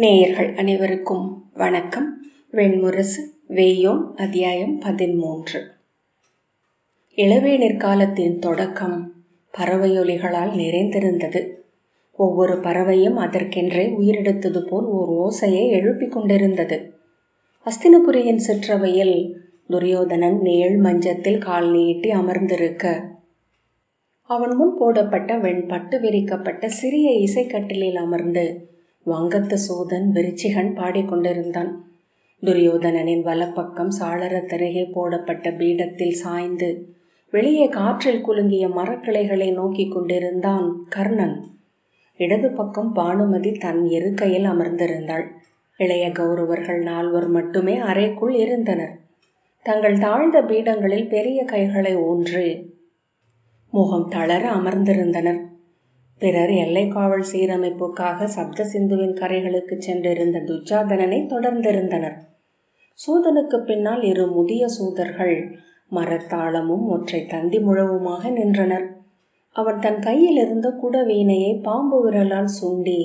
நேயர்கள் அனைவருக்கும் வணக்கம். வெண்முரசு வேயோம் அத்தியாயம் பதிமூன்று இளவேனிற் காலத்தின் தொடக்கம் பறவையொலிகளால் நிறைந்திருந்தது. ஒவ்வொரு பறவையும் அதற்கென்றே உயிரெடுத்தது போல் ஓர் ஓசையை எழுப்பிக் கொண்டிருந்தது. அஸ்தினபுரியின் சிற்றவையில் துரியோதனன் நேழ் மஞ்சத்தில் கால் நீட்டி அமர்ந்திருக்க அவன் முன் போடப்பட்ட வெண்பட்டு விரிக்கப்பட்ட சிறிய இசைக்கட்டிலில் அமர்ந்து வங்கத்து சூதன் விருச்சிகன் பாடிக்கொண்டிருந்தான். துரியோதனனின் வலப்பக்கம் சாளரத்தருகே போடப்பட்ட பீடத்தில் சாய்ந்து வெளியே காற்றில் குலுங்கிய மரக்கிளைகளை நோக்கி கொண்டிருந்தான் கர்ணன். இடது பக்கம் பானுமதி தன் இருக்கையில் அமர்ந்திருந்தாள். இளைய கௌரவர்கள் நால்வர் மட்டுமே அறைக்குள் இருந்தனர். தங்கள் தாழ்ந்த பீடங்களில் பெரிய கைகளை ஊன்றி முகம் தளர அமர்ந்திருந்தனர். பிறர் எல்லை காவல் சீரமைப்புக்காக சப்த சிந்துவின் கரைகளுக்கு சென்றிருந்த துச்சாதனனை தொடர்ந்திருந்தனர். சூதனுக்கு பின்னால் இரு முதிய சூதர்கள் மரத்தாளமும் ஒற்றை தந்தி முழவுமாக நின்றனர். அவன் தன் கையில் இருந்த குடவீணையை பாம்பு விரலால் சுண்டி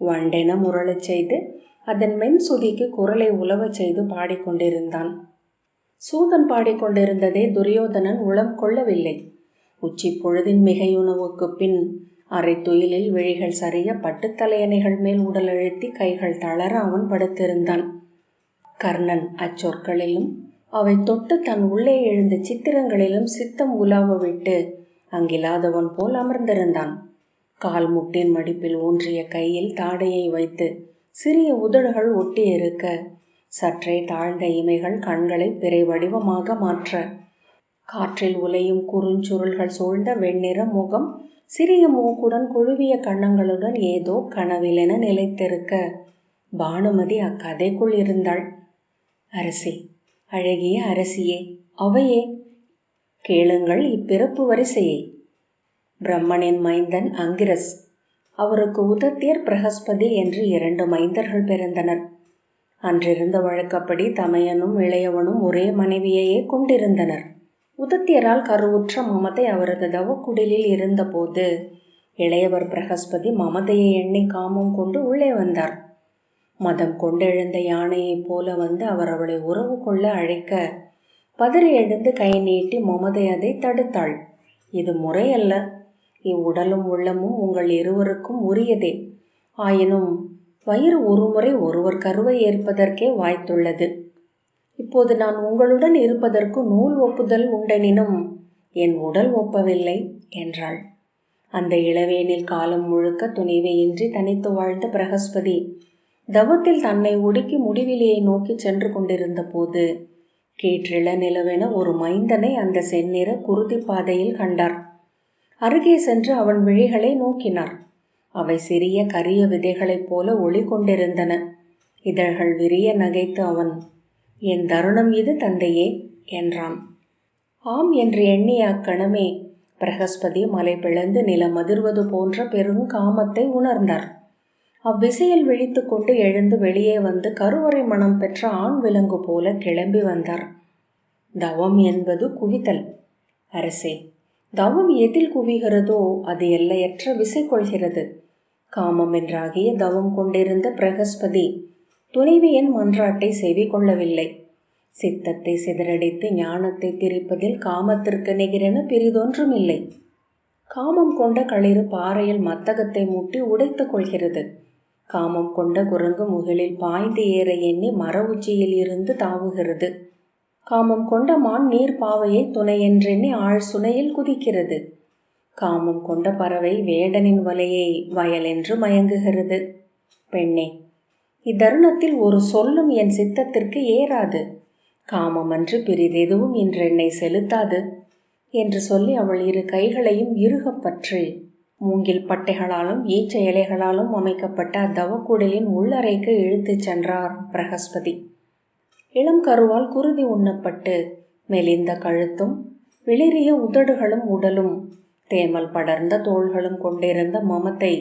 வண்டென முரளச் செய்து அதன் மென் சுதிக்கு குரலை உலவச் செய்து பாடிக்கொண்டிருந்தான் சூதன் பாடிக்கொண்டிருந்ததை துரியோதனன் உளம் கொள்ளவில்லை. உச்சி பொழுதின் மிகையுணவுக்கு பின் அரை துயிலில் விழிகள் சரிய பட்டுத்தலையணைகள் மேல் உடல் அழுத்தி கைகள் தளர அவன் படுத்திருந்தான். கர்ணன் அச்சொற்களிலும் அவை தொட்டு தன் உள்ளே எழுந்த சித்திரங்களிலும் சித்தம் உலாவ விட்டு அங்கில்லாதவன் போல் அமர்ந்திருந்தான். கால் முட்டின் மடிப்பில் ஊன்றிய கையில் தாடையை வைத்து சிறிய உதடுகள் ஒட்டி இருக்க சற்றே தாழ்ந்த இமைகள் கண்களை பிறை வடிவமாக மாற்ற காற்றில் உலையும் குறுஞ்சுருள்கள் சூழ்ந்த வெண்ணிற முகம் சிறிய மூக்குடன் குழுவிய கண்ணங்களுடன் ஏதோ கனவிலென நிலைத்திருக்க பானுமதி அக்கதைக்குள் இருந்தாள். அரசி அழகிய அரசியே அவையே கேளுங்கள் இப்பிறப்பு வரிசையை. பிரம்மனின் மைந்தன் அங்கிரஸ் அவருக்கு உதத்தியர் பிரகஸ்பதி என்று இரண்டு மைந்தர்கள் பிறந்தனர். அன்றிருந்த வழக்கப்படி தமையனும் இளையவனும் ஒரே மனைவியையே கொண்டிருந்தனர். உதத்தியரால் கருவுற்ற மமதை அவரது தவக்குடிலில் இருந்தபோது இளையவர் பிரகஸ்பதி மமதையை எண்ணி காமம் கொண்டு உள்ளே வந்தார். மதம் கொண்டெழுந்த யானையைப் போல வந்து அவர் அவளை உறவு கொள்ள அழைக்க பதறி எழுந்து கை நீட்டி மமதை அதை தடுத்தாள். இது முறையல்ல. இவ்வுடலும் உள்ளமும் உங்கள் இருவருக்கும் உரியதே. ஆயினும் வயிறு ஒருமுறை ஒருவர் கருவை ஏற்பதற்கே வாய்த்துள்ளது. இப்போது நான் உங்களுடன் இருப்பதற்கு நூல் ஒப்புதல் உண்டெனினும் என் உடல் ஒப்பவில்லை என்றாள். அந்த இளவேனில் காலம் முழுக்க துணிவையின்றி தனித்து வாழ்ந்த பிரகஸ்பதி தவத்தில் தன்னை ஒடுக்கி முடிவிலியை நோக்கி சென்று கொண்டிருந்த போது கீற்றிள நிலவென ஒரு மைந்தனை அந்த செந்நிற குருதி பாதையில் கண்டார். அருகே சென்று அவன் விழிகளை நோக்கினார். அவை சிறிய கரிய விதைகளைப் போல ஒளி கொண்டிருந்தன. இதழ்கள் விரிய நகைத்து அவன் என் தருணம் இது தந்தையே என்றான். ஆம் என்று எண்ணிய அக்கணமே பிரகஸ்பதி மலை பிளந்து நிலம் அதிர்வது போன்ற பெரும் காமத்தை உணர்ந்தார். அவ்விசையில் விழித்து கொண்டு எழுந்து வெளியே வந்து கருவறை மனம் பெற்ற ஆண் விலங்கு போல கிளம்பி வந்தார். தவம் என்பது குவித்தல். அரசே தவம் எதில் குவிகிறதோ அது எல்லையற்ற விசை கொள்கிறது. காமம் என்றாகிய தவம் கொண்டிருந்த பிரகஸ்பதி துணைவியின் மன்றாட்டை செவி கொள்ளவில்லை. சித்தத்தை சிதறடித்து ஞானத்தை திரிப்பதில் காமத்திற்கு நிகரென பிரிதொன்றும் இல்லை காமம் கொண்ட களிறு பாறையில் மத்தகத்தை முட்டி உடைத்துக் கொள்கிறது. காமம் கொண்ட குரங்கு முகிலில் பாய்ந்து ஏற எண்ணி மர உச்சியில் இருந்து தாவுகிறது. காமம் கொண்ட மான் நீர் பாவையை துணையென்றெண்ணி ஆழ் சுனையில் குதிக்கிறது. காமம் கொண்ட பறவை வேடனின் வலையை வயலென்று மயங்குகிறது. பெண்ணே இத்தருணத்தில் ஒரு சொல்லும் என் சித்தத்திற்கு ஏறாது. காமமன்று இன்று இன்றென்னை செலுத்தாது என்று சொல்லி அவள் இரு கைகளையும் இறுகப் பற்றி. மூங்கில் பட்டைகளாலும் ஈச்ச இலைகளாலும் அமைக்கப்பட்ட அத்தவக்குடலின் உள்ளறைக்கு இழுத்துச் சென்றார் பிரகஸ்பதி. இளம் கருவால் குருதி உண்ணப்பட்டு மெலிந்த கழுத்தும் வெளிரிய உதடுகளும் உடலும் தேமல் படர்ந்த தோள்களும் கொண்டிருந்த மமத்தை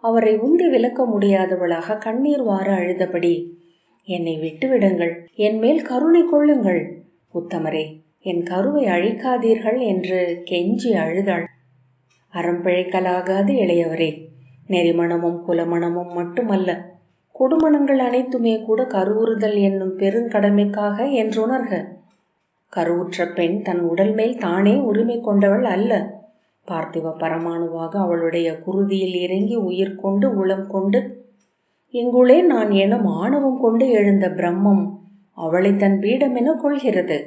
அவரை உந்தி விலக்க முடியாதவளாக கண்ணீர் வார அழுதபடி என்னை விட்டுவிடுங்கள். என் மேல் கருணை கொள்ளுங்கள். உத்தமரே என் கருவை அழிக்காதீர்கள் என்று கெஞ்சி அழுதாள். அறம்பிழைக்கலாகாது இளையவரே. நெறிமணமும் குலமணமும் மட்டுமல்ல குடுமணங்கள் அனைத்துமே கூட கருவுறுதல் என்னும் பெருங்கடமைக்காக என்றுணர்க. கருவுற்ற பெண் தன் உடல் மேல் தானே உரிமை கொண்டவள் அல்ல. பார்த்திவ பரமாணுவாக அவளுடைய குருதியில் இறங்கி உயிர் கொண்டு உளம் கொண்டு இங்குளே நான் எனும் ஆணவம் கொண்டு எழுந்த பிரம்மம் அவளை தன் பீடம் என கொள்கிறது.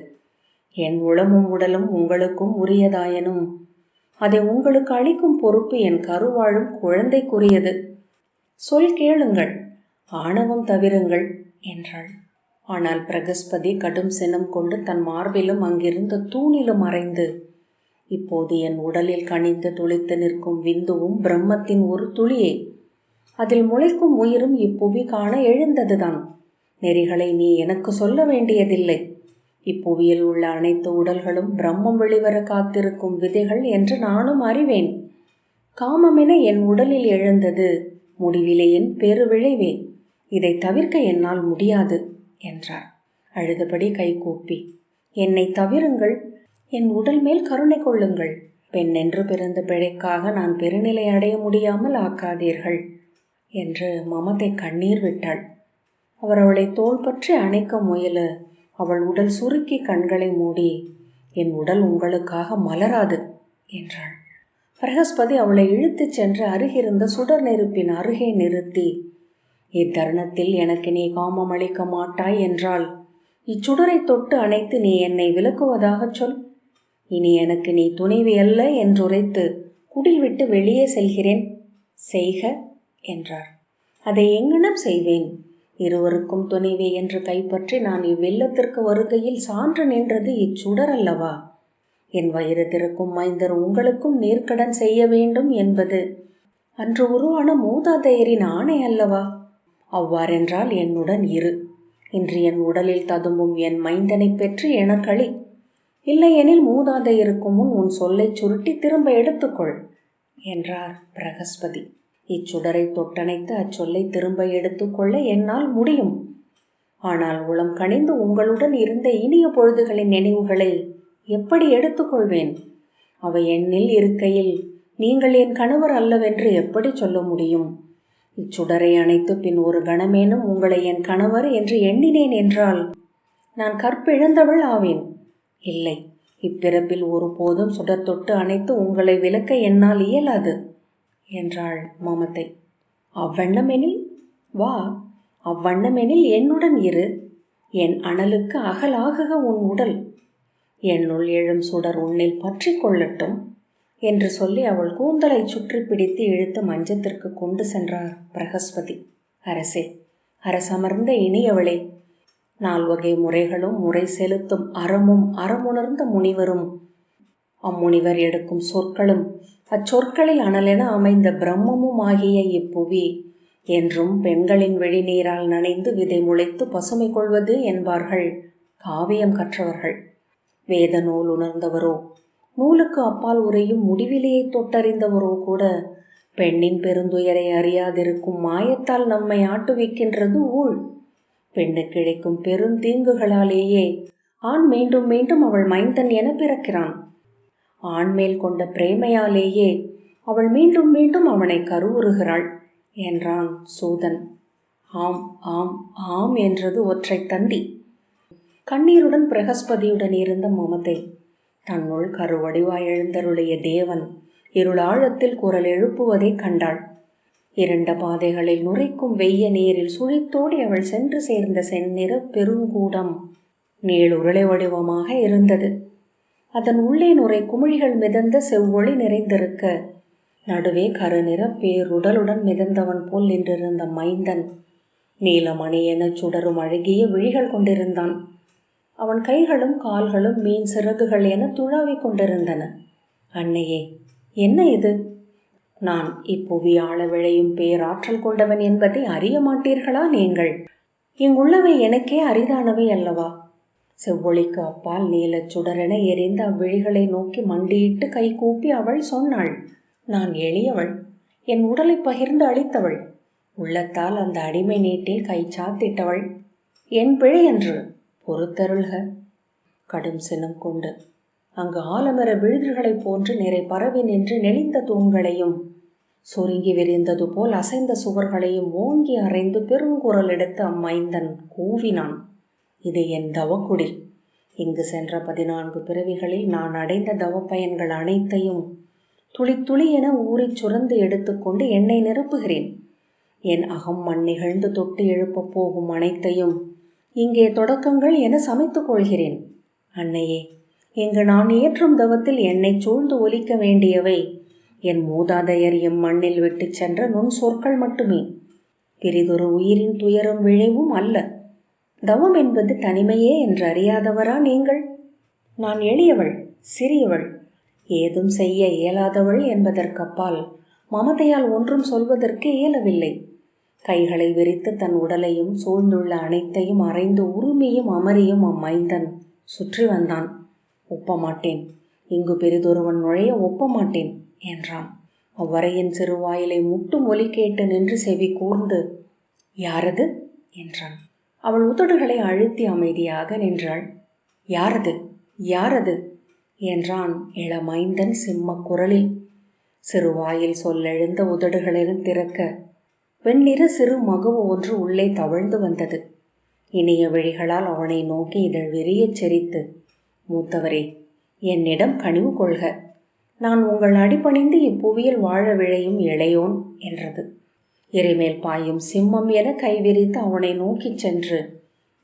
என் உளமும் உடலும் உங்களுக்கும் உரியதாயனும். அதை உங்களுக்கு அளிக்கும் பொறுப்பு என் கருவாழும் குழந்தைக்குரியது. சொல் கேளுங்கள் ஆணவம் தவிருங்கள் என்றாள். ஆனால் பிரகஸ்பதி கடும் சினம் கொண்டு தன் மார்பிலும் அங்கிருந்த தூணிலும் மறைந்து இப்போது என் உடலில் கனிந்து துளித்து நிற்கும் விந்துவும் பிரம்மத்தின் ஒரு துளியே. அதில் முளைக்கும் உயிரும் இப்புவி காண எழுந்ததுதான். நெறிகளை நீ எனக்கு சொல்ல வேண்டியதில்லை. இப்புவியில் உள்ள அனைத்து உடல்களும் பிரம்மம் வெளிவர காத்திருக்கும் விதைகள் என்று நானும் அறிவேன். காமமென என் உடலில் எழுந்தது முடிவிலே என் பெருவிளைவே இதை தவிர்க்க என்னால் முடியாது என்றார். அழுதபடி கைகூப்பி என்னை தவிருங்கள் என் உடல் மேல் கருணை கொள்ளுங்கள். பெண் என்று பிறந்த பிழைக்காக நான் பெருநிலை அடைய முடியாமல் ஆக்காதீர்கள் என்று மமதை கண்ணீர் விட்டாள். அவர் அவளை தோல் பற்றி அணைக்க முயல அவள் உடல் சுருக்கி கண்களை மூடி என் உடல் உங்களுக்காக மலராது என்றாள். பிரகஸ்பதி அவளை இழுத்துச் சென்று அருகிருந்த சுடர் நெருப்பின் அருகே நிறுத்தி இத்தருணத்தில் எனக்கு நீ காமம் அளிக்க மாட்டாய் என்றால் இச்சுடரை தொட்டு அணைத்து நீ என்னை விலக்குவதாகச் சொல். இனி எனக்கு நீ துணைவி அல்ல என்றுரைத்து குடில் விட்டு வெளியே செல்கிறேன். செய்க என்றார். அதை எங்கனம் செய்வேன்? இருவருக்கும் துணைவி என்று கைப்பற்றி நான் இவ்வெல்லத்திற்கு வருகையில் சான்று நின்றது இச்சுடர் அல்லவா? என் வயிறு திறக்கும் மைந்தர் உங்களுக்கும் நேர்க்கடன் செய்ய வேண்டும் என்பது. அன்று உருவான மூதாதையரின் ஆணை அல்லவா? அவ்வாறென்றால் என்னுடன் இரு. இன்று என் உடலில் ததும்பும் என் மைந்தனை பெற்று எனக்களி இல்லையெனில் மூதாதையருக்கு முன் உன் சொல்லை சுருட்டி திரும்ப எடுத்துக்கொள் என்றார் பிரகஸ்பதி. இச்சுடரை தொட்டணைத்து அச்சொல்லை திரும்ப எடுத்துக்கொள்ள என்னால் முடியும். ஆனால் உளம் கணிந்து உங்களுடன் இருந்த இனிய பொழுதுகளின் நினைவுகளை எப்படி எடுத்துக்கொள்வேன்? அவை என்னில் இருக்கையில் நீங்கள் என் கணவர் அல்லவென்று எப்படி சொல்ல முடியும்? இச்சுடரை அணைத்து பின் ஒரு கணமேனும் உங்களை என் கணவர் என்று எண்ணினேன் என்றால் நான் கற்பிழந்தவள் ஆவேன். இல்லை. இப்பிறப்பில் ஒருபோதும் சுடர் தொட்டு அணைத்து உங்களை விளக்க என்னால் இயலாது என்றாள் மமத்தை. அவ்வண்ணமெனில் வா அவ்வண்ணமெனில் என்னுடன் இரு. என் அனலுக்கு அகலாகுக உன் உடல். என்னுள் எழும் சுடர் உன்னில் பற்றி கொள்ளட்டும் என்று சொல்லி அவள் கூந்தலை சுற்றி பிடித்து இழுத்து மஞ்சத்திற்கு கொண்டு சென்றார் பிரகஸ்பதி. அரசே அரசமர்ந்த இனியவளே நால்வகை முறைகளும் முறை செலுத்தும் அறமும் அறமுணர்ந்த முனிவரும். அம்முனிவர் எடுக்கும் சொற்களும் அச்சொற்களில் அனலென அமைந்த பிரம்மமும் ஆகிய இப்புவி. என்றும் பெண்களின் வெளிநீரால் நனைந்து விதை முளைத்து பசுமை கொள்வது என்பார்கள். காவியம் கற்றவர்கள். வேத நூல் உணர்ந்தவரோ நூலுக்கு அப்பால் உரையும் முடிவிலேயே தொட்டறிந்தவரோ கூட பெண்ணின் பெருந்துயரை அறியாதிருக்கும் மாயத்தால் நம்மை ஆட்டுவிக்கின்றது ஊழ். பெண்ணுக்கு இழைக்கும் பெருந்தீங்குகளாலேயே ஆண் மீண்டும் மீண்டும் அவள் மைந்தன் என பிறக்கிறான். ஆண் மேல் கொண்ட பிரேமையாலேயே அவள் மீண்டும் மீண்டும் அவனை கருவுறுகிறாள் என்றான் சூதன். ஆம் ஆம் ஆம் என்றது ஒற்றை தந்தி. கண்ணீருடன் பிரகஸ்பதியுடன் இருந்த மமதை தன்னுள் கருவடிவாய் எழுந்தருளைய தேவன் இருளாழத்தில் குரல் எழுப்புவதைக் கண்டாள். இரண்ட பாதைகளில் நுரைக்கும் வெய்ய நீரில் சுழித்தோடி அவள் சென்று சேர்ந்த செந்நிற பெருங்கூடம் நீளுருளை வடிவமாக இருந்தது. அதன் உள்ளே நுரை குமிழிகள் மிதந்த செவ்வொளி நிறைந்திருக்க நடுவே கருநிற பேருடலுடன் மிதந்தவன் போல் நின்றிருந்த மைந்தன் நீலமணி என சுடரும் அழகிய விழிகள் கொண்டிருந்தான். அவன் கைகளும் கால்களும் மீன் சிறகுகள் என துழாவிக் கொண்டிருந்தன. அன்னையே என்ன இது? நான் இப்புவியாள விளையும் பேராற்றல் கொண்டவன் என்பதை அறிய மாட்டீர்களா நீங்கள்? இங்குள்ளவை எனக்கே அரிதானவை அல்லவா? செவ்வொளிக்கு அப்பால் நீலச் சுடரென எரிந்த அவ்விழிகளை நோக்கி மண்டியிட்டு கை கூப்பி அவள் சொன்னாள். நான் எளியவள். என் உடலை பகிர்ந்து அளித்தவள். உள்ளத்தால் அந்த அடிமை நீட்டில் கை சாத்திட்டவள். என் பிழை என்று பொறுத்தருள்க கடும் சினம் கொண்டு அங்கு ஆலமர விழுதுகளைப் போன்று நிறை பரவி நின்று நெளிந்த தூண்களையும் சுருங்கி விரிந்தது போல் அசைந்த சுவர்களையும் ஓங்கி அறைந்து பெருங்குரல் எடுத்து அம்மைந்தன் கூவினான். இது என் தவக்குடி. இங்கு சென்ற பதினான்கு பிறவிகளில் நான் அடைந்த தவப்பயன்கள் அனைத்தையும் துளி துளி என ஊறி சுரந்து எடுத்துக்கொண்டு என்னை நிரப்புகிறேன். என் அகம் மண் நிகழ்ந்து தொட்டு எழுப்பப் போகும் அனைத்தையும் இங்கே தொடக்கங்கள் என சமைத்துக் கொள்கிறேன். அன்னையே இங்கு நான் ஏற்றும் தவத்தில் என்னை சூழ்ந்து ஒலிக்க வேண்டியவை என் மூதாதையர் எம் மண்ணில் விட்டுச் சென்ற நுண் சொற்கள் மட்டுமே. பெரிதொரு உயிரின் துயரம் விழைவும் அல்ல. தவம் என்பது தனிமையே என்று அறியாதவரா நீங்கள்? நான் எளியவள் சிறியவள். ஏதும் செய்ய இயலாதவள் என்பதற்கப்பால் மமதையால் ஒன்றும் சொல்வதற்கு இயலவில்லை. கைகளை விரித்து தன் உடலையும் சூழ்ந்துள்ள அனைத்தையும் அரைந்து உரிமையும் அமரியும் அம்மைந்தன் சுற்றி வந்தான். ஒப்பமாட்டேன். இங்கு பெரிதொருவன் நுழைய ஒப்பமாட்டேன் என்றான். அவ்வரையின் சிறுவாயிலை முட்டும் ஒலி கேட்டு நின்று செவி கூர்ந்து யாரது? என்றான். அவள் உதடுகளை அழுத்தி அமைதியாக நின்றாள். யாரது? யாரது? என்றான் இளமைந்தன் சிம்ம குரலில். சிறுவாயில் சொல்லெழுந்த உதடுகளிலும் திறக்க வெண்ணிற சிறு மகுவு ஒன்று உள்ளே தவழ்ந்து வந்தது. இனிய விழிகளால் அவனை நோக்கி இதழ் விரியச் செரித்து மூத்தவரே என்னிடம் கனிவு கொள்க. நான் உங்கள் அடிபணிந்து இப்புவியில் வாழ விழையும் இளையோன் என்றது. எரிமேல் பாயும் சிம்மம் என கைவிரித்து அவனை நோக்கிச் சென்று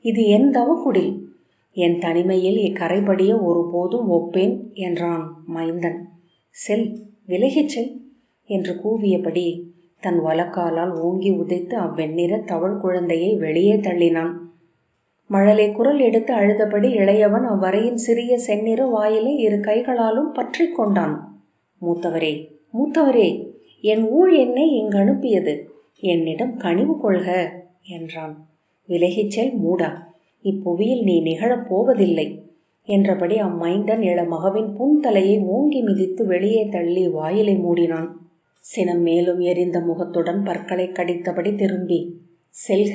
இது என் தவக்குடில். என் தனிமையில் இக்கரைபடிய ஒருபோதும் ஒப்பேன் என்றான் மைந்தன். செல் விலகிச் செல் என்று கூவியபடி தன் வலக்காலால் ஓங்கி உதைத்து அவ்வெண்ணிற தவழ் குழந்தையை வெளியே தள்ளினான். மழலை குரல் எடுத்து அழுதபடி இளையவன் அவ்வரையின் சிறிய செந்நிற வாயிலை இரு கைகளாலும் பற்றி கொண்டான். மூத்தவரே மூத்தவரே என் ஊழ் என்னை இங்கு அனுப்பியது. என்னிடம் கனிவு கொள்க என்றான். விலகிச் செல் மூடா. இப்புவியில் நீ நிகழப் போவதில்லை என்றபடி அம்மைந்தன் இளமகவின் புன்தலையை ஓங்கி மிதித்து வெளியே தள்ளி வாயிலை மூடினான். சினம் மேலும் எரிந்த முகத்துடன் பற்களை கடித்தபடி திரும்பி செல்க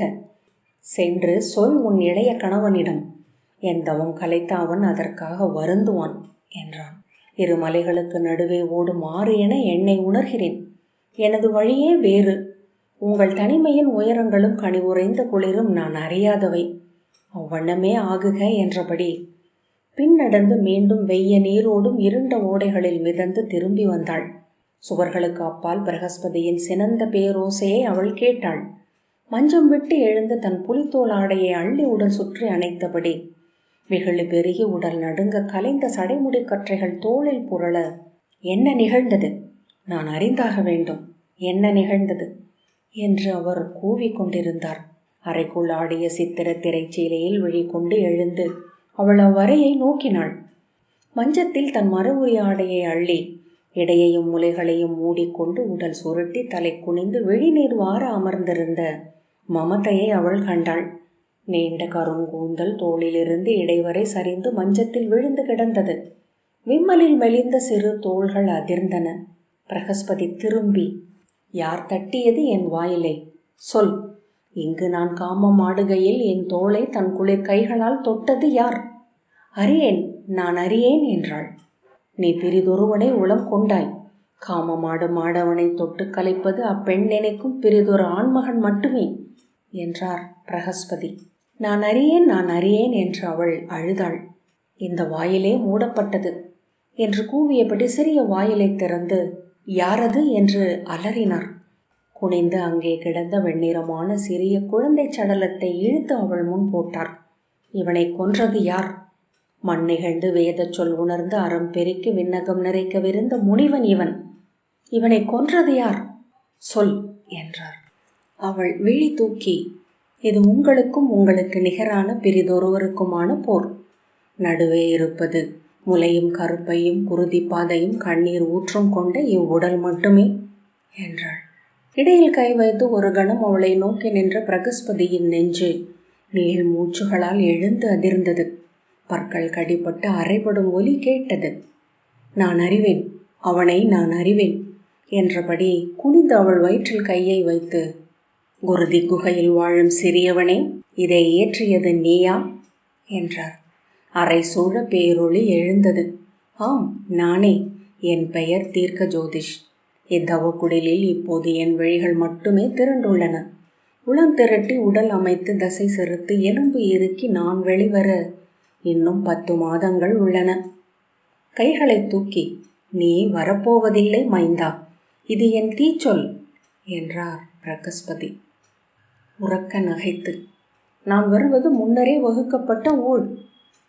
சென்று சொல் உன் இளைய கணவனிடம் என் தவம் அதற்காக வருந்துவான்? என்றான். இரு மலைகளுக்கு நடுவே ஓடும் ஆறு என என்னை உணர்கிறேன். எனது வழியே வேறு. உங்கள் தனிமையின் உயரங்களும் கனிவுறைந்த குளிரும் நான் அறியாதவை. அவ்வண்ணமே ஆகுக என்றபடி பின்னடந்து மீண்டும் வெய்ய நீரோடும் இருண்ட ஓடைகளில் மிதந்து திரும்பி வந்தாள். சுவர்களுக்கு அப்பால் பிரகஸ்பதியின் சினந்த பேரோசையை அவள் கேட்டாள். மஞ்சம் விட்டு எழுந்து தன் புலித்தோல் ஆடையை அள்ளி உடல் சுற்றி அணைத்தபடி வெகுளி பெருகி உடல் நடுங்க கலைந்த சடைமுடி கற்றைகள் தோளில் புரள என்ன நிகழ்ந்தது? நான் அறிந்தாக வேண்டும். என்ன நிகழ்ந்தது? என்று அவர் கூவிக்கொண்டிருந்தார் அறைக்குள் ஆடிய சித்திர திரைச்சீலையில் விழிகொண்டு எழுந்து அவள் அவ்வறையை நோக்கினாள். மஞ்சத்தில் தன் மரவுரி ஆடையை அள்ளி இடையையும் முலைகளையும் மூடிக்கொண்டு உடல் சுருட்டி தலை குனிந்து விழிநீர் வார அமர்ந்திருந்த மமதையை அவள் கண்டாள். நீண்ட கருங்கூந்தல் தோளிலிருந்து இடைவரை சரிந்து மஞ்சத்தில் விழுந்து கிடந்தது. விம்மலில் மெலிந்த சிறு தோள்கள் அதிர்ந்தன. பிரகஸ்பதி திரும்பி யார் தட்டியது என் வாயிலை? சொல். இங்கு நான் காமம் ஆடுகையில் என் தோளை தன் குளிர் கைகளால் தொட்டது யார்? அறியேன் நான் அறியேன் என்றாள். நீ பிரிதொருவனை உளம் கொண்டாய். காமமாடும் ஆடவனை தொட்டு கலைப்பது அப்பெண் நினைக்கும் பிரிதொரு ஆண்மகன் மட்டுமே என்றார் பிரகஸ்பதி. நான் அறியேன் நான் அறியேன் என்று அவள் அழுதாள். இந்த வாயிலே மூடப்பட்டது என்று கூவியபடி சிறிய வாயிலை திறந்து யாரது? என்று அலறினார். குனிந்து அங்கே கிடந்த வெண்ணிறமான சிறிய குழந்தை சடலத்தை இழுத்து அவள் முன் போட்டார். இவனை கொன்றது யார்? மண் நிகழ்ந்து வேதச் சொல் உணர்ந்து அறம் பெருக்கி விண்ணகம் நிறைக்கவிருந்த முனிவன் இவன். இவனை கொன்றது யார்? சொல் என்றார். அவள் விழி தூக்கி இது உங்களுக்கும் உங்களுக்கு நிகரான பிரிதொருவருக்குமான போர். நடுவே இருப்பது முலையும் கருப்பையும் குருதி பாதையும் கண்ணீர் ஊற்றும் கொண்ட இவ்வுடல் மட்டுமே என்றாள். இடையில் கை வைத்து ஒரு கணம் அவளை நோக்கி நின்ற பிரகஸ்பதியின் நெஞ்சு நீள் மூச்சுகளால் எழுந்து அதிர்ந்தது. பற்கள் கடிப்பட்டு அரைப்படும் ஒலி கேட்டது. நான் அறிவேன் அவனை நான் அறிவேன் என்றபடி குனிந்து அவள் வயிற்றில் கையை வைத்து குருதி குகையில் வாழும் சிறியவனே இதை ஏற்றியது நீயா? என்றார். அரை சூழ பேரொளி எழுந்தது. ஆம் நானே என் பெயர் தீர்க்க ஜோதிஷ் இத்தவக்குடிலில் இப்போது என் வழிகள் மட்டுமே திரண்டுள்ளன. உளம் திரட்டி உடல் அமைத்து தசை செலுத்து எலும்பு இறுக்கி நான் வெளிவர இன்னும் பத்து மாதங்கள் உள்ளன. கைகளை தூக்கி நீ வரப்போவதில்லை மைந்தா இது என் தீச்சொல் என்றார் பிரகஸ்பதி. உறக்க நகைத்து நான் வருவது முன்னரே வகுக்கப்பட்ட ஊழ்.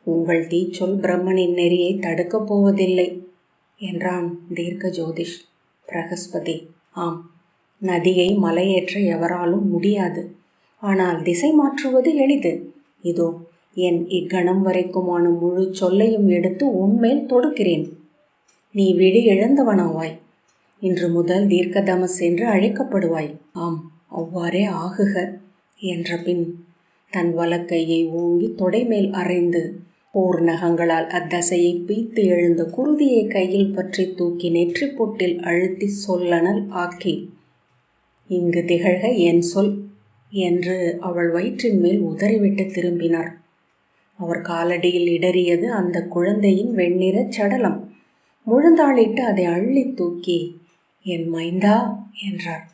உங்கள் தீச்சொல் பிரம்மனின் நெறியை தடுக்கப் போவதில்லை என்றான் தீர்க்க ஜோதிஷ் பிரகஸ்பதி ஆம் நதியை மலையேற்ற எவராலும் முடியாது. ஆனால் திசை மாற்றுவது எளிது. இதோ என் இக்கணம் வரைக்குமான முழு சொல்லையும் எடுத்து உன்மேல் தொடுக்கிறேன். நீ விழி இழந்தவனாவாய் இன்று முதல் தீர்க்கதமஸ் என்று அழைக்கப்படுவாய். ஆம் அவ்வாறே ஆகுக என்ற பின் தன் வலக்கையை ஓங்கி தொடைமேல் அரைந்து போர் நகங்களால் அத்தசையை பீத்து எழுந்த குருதியை கையில் பற்றி தூக்கி நெற்றி பொட்டில் அழுத்தி சொல்லனல் ஆக்கி இங்கு திகழ்க என் சொல் என்று அவள் வயிற்றின் மேல் உதறிவிட்டு திரும்பினார். அவர் காலடியில் இடறியது அந்த குழந்தையின் வெண்ணிறச் சடலம். முழுந்தாளிட்டு அதை அள்ளி தூக்கி என் மைந்தா என்றார்.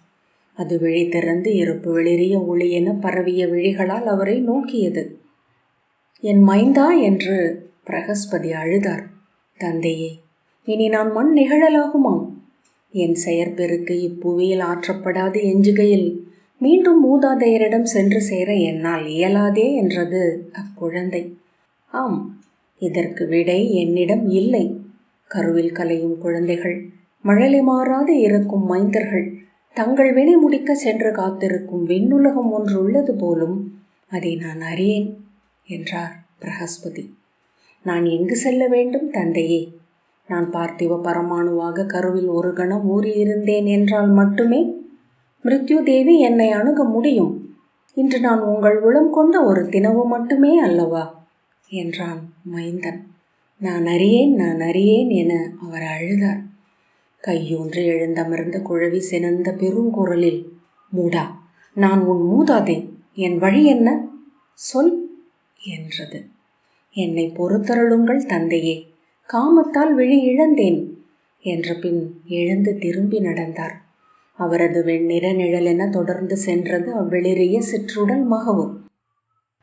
அது விழி திறந்து இருப்பு வெளிரிய ஒளி என பரவிய விழிகளால் அவரை நோக்கியது. என் மைந்தா என்று பிரகஸ்பதி அழுதார். தந்தையே இனி நான் மண் நிகழலாகுமாம்? என் செயற்பெருக்கு இப்புவியில் ஆற்றப்படாது எஞ்சுகையில் மீண்டும் மூதாதையரிடம் சென்று சேர என்னால் இயலாதே என்றது அக்குழந்தை. ஆம் இதற்கு விடை என்னிடம் இல்லை. கருவில் கலையும் குழந்தைகள் மழலை மாறாது இருக்கும் மைந்தர்கள் தங்கள் வினை முடிக்க சென்று காத்திருக்கும் விண்ணுலகம் ஒன்று உள்ளது போலும் அதை நான் அறியேன் என்றார் பிரகஸ்பதி. நான் எங்கு செல்ல வேண்டும் தந்தையே? நான் பார்த்திவ பரமாணுவாக கருவில் ஒரு கணம் ஊறியிருந்தேன் என்றால் மட்டுமே மிருத்யு தேவி என்னை அணுக முடியும். இன்று நான் உங்கள் உளம் கொண்ட ஒரு தினவு மட்டுமே அல்லவா? என்றான் மைந்தன். நான் அறியேன் நான் அறியேன் என அவர் அழுதார். கையூன்றி எழுந்தமர்ந்த குழவி சினந்த பெருங்குரலில் மூடா நான் உன் மூதாதே. என் வழி என்ன? சொல் என்றது. என்னை பொறுத்தருளுங்கள் தந்தையே. காமத்தால் விழி இழந்தேன் என்ற பின் எழுந்து திரும்பி நடந்தார். அவரது வெண்ணிற நிழலென தொடர்ந்து சென்றது அவ்வெளிரிய சிற்றுடல் மகவு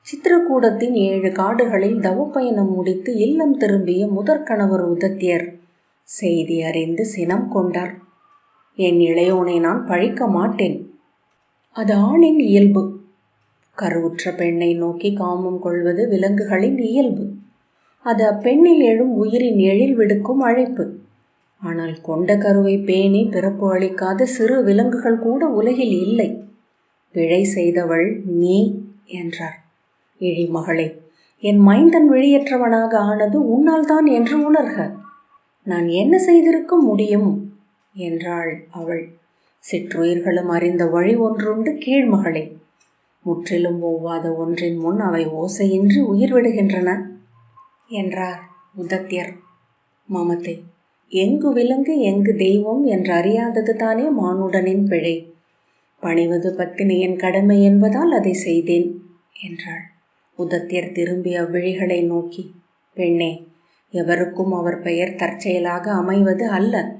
சித்திரக்கூடத்தின் ஏழு காடுகளில் தவப்பயணம் முடித்து இல்லம் திரும்பிய முதற்கணவர் உதத்தியர் செய்தி அறிந்து சினம் கொண்டார். என் இளையோனை நான் பழிக்க மாட்டேன். அது ஆணின் இயல்பு. கருவுற்ற பெண்ணை நோக்கி காமம் கொள்வது விலங்குகளின் இயல்பு. அது அப்பெண்ணில் எழும் உயிரின் எழில் விடுக்கும் அழைப்பு. ஆனால் கொண்ட கருவை பேணி பிறப்பு அளிக்காத சிறு விலங்குகள் கூட உலகில் இல்லை. பிழை செய்தவள் நீ என்றார். இழிமகளே என் மைந்தன் வெளியேற்றவனாக ஆனது உன்னால் தான் என்று உணர்க. நான் என்ன செய்திருக்க முடியும்? என்றாள் அவள். சிற்றுயிர்களும் அறிந்த வழி ஒன்றுண்டு கீழ்மகளே முற்றிலும் ஒவ்வாத ஒன்றின் முன் அவை ஓசையின்றி உயிர் விடுகின்றன என்றார் உதத்தியர் மமத்தை. எங்கு விலங்கு எங்கு தெய்வம் என்று அறியாதது தானே மானுடனின் பிழை. பணிவது பத்தினியின் கடமை என்பதால் அதை செய்தேன் என்றாள். உதத்தியர் திரும்பி அவ்விழிகளை நோக்கி பெண்ணே எவருக்கும் அவர் பெயர் தற்செயலாக அமைவது அல்ல.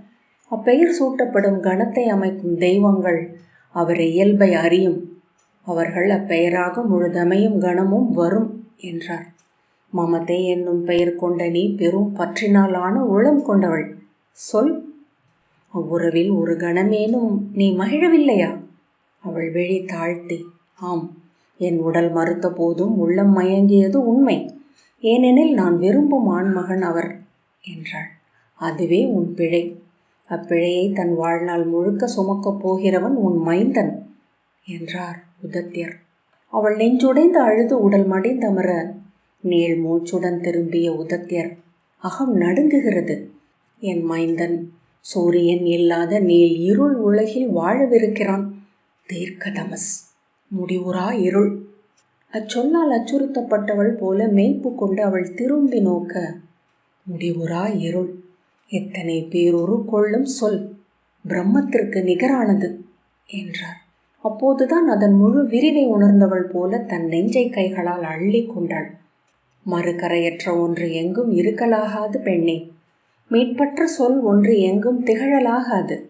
அப்பெயர் சூட்டப்படும் கணத்தை அமைக்கும் தெய்வங்கள் அவர் இயல்பை அறியும். அவர்கள் அப்பெயராக முழுதமையும் கணமும் வரும் என்றார். மமதை என்னும் பெயர் கொண்ட நீ பெரும் பற்றினாலான உளம் கொண்டவள். சொல். அவ்வுறவில் ஒரு கணமேனும் நீ மகிழவில்லையா? அவள் விழி தாழ்த்தி ஆம் என் உடல் மறுத்த போதும் உள்ளம் மயங்கியது உண்மை. ஏனெனில் நான் விரும்பும் ஆண்மகன் அவர் என்றாள். அதுவே உன் பிழை. அப்பிழையை தன் வாழ்நாள் முழுக்க சுமக்கப் போகிறவன் உன் மைந்தன் என்றார் உதத்தியர். அவள் நெஞ்சுடைந்து அழுது உடல் மடிந்தமர நீள் மூச்சுடன் திரும்பிய உதத்தியர் அகம் நடுங்குகிறது. என் மைந்தன் சூரியன் இல்லாத நீள் இருள் உலகில் வாழவிருக்கிறான். தீர்க்கதமஸ் முடிவுறா இருள். அச்சொல்லால் அச்சுறுத்தப்பட்டவள் போல மேய்ப்பு கொண்டு அவள் திரும்பி நோக்க முடிவுறா இருள். எத்தனை பேரொரு கொள்ளும் சொல் பிரம்மத்திற்கு நிகரானது என்றார். அப்போதுதான் அதன் முழு விரிவை உணர்ந்தவள் போல தன் நெஞ்சை கைகளால் அள்ளி கொண்டாள். மறுகரையற்ற ஒன்று எங்கும் இருக்கலாகாது பெண்ணே. மீட்பற்ற சொல் ஒன்று எங்கும் திகழலாகாது.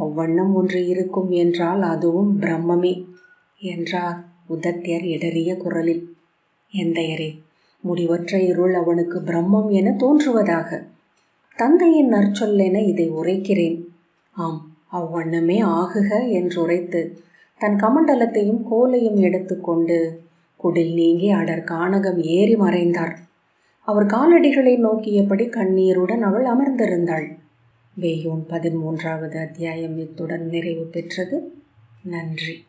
அவ்வண்ணம் ஒன்று இருக்கும் என்றால் அதுவும் பிரம்மமே என்றார் உதத்தியர் இடறிய குரலில். எந்தையரே முடிவற்ற இருள் அவனுக்கு பிரம்மம் என தோன்றுவதாக. தந்தையின் நற்சொல்லென இதை உரைக்கிறேன். ஆம் அவ்வண்ணமே ஆகுக என்றுரைத்து தன் கமண்டலத்தையும் கோலையும் எடுத்துக்கொண்டு குடில் நீங்கி அடர் கானகம் ஏறி மறைந்தார். அவர் காலடிகளை நோக்கியபடி கண்ணீருடன் அவள் அமர்ந்திருந்தாள். வேயோன் பதிமூன்றாவது அத்தியாயம் இத்துடன் நிறைவு பெற்றது. நன்றி.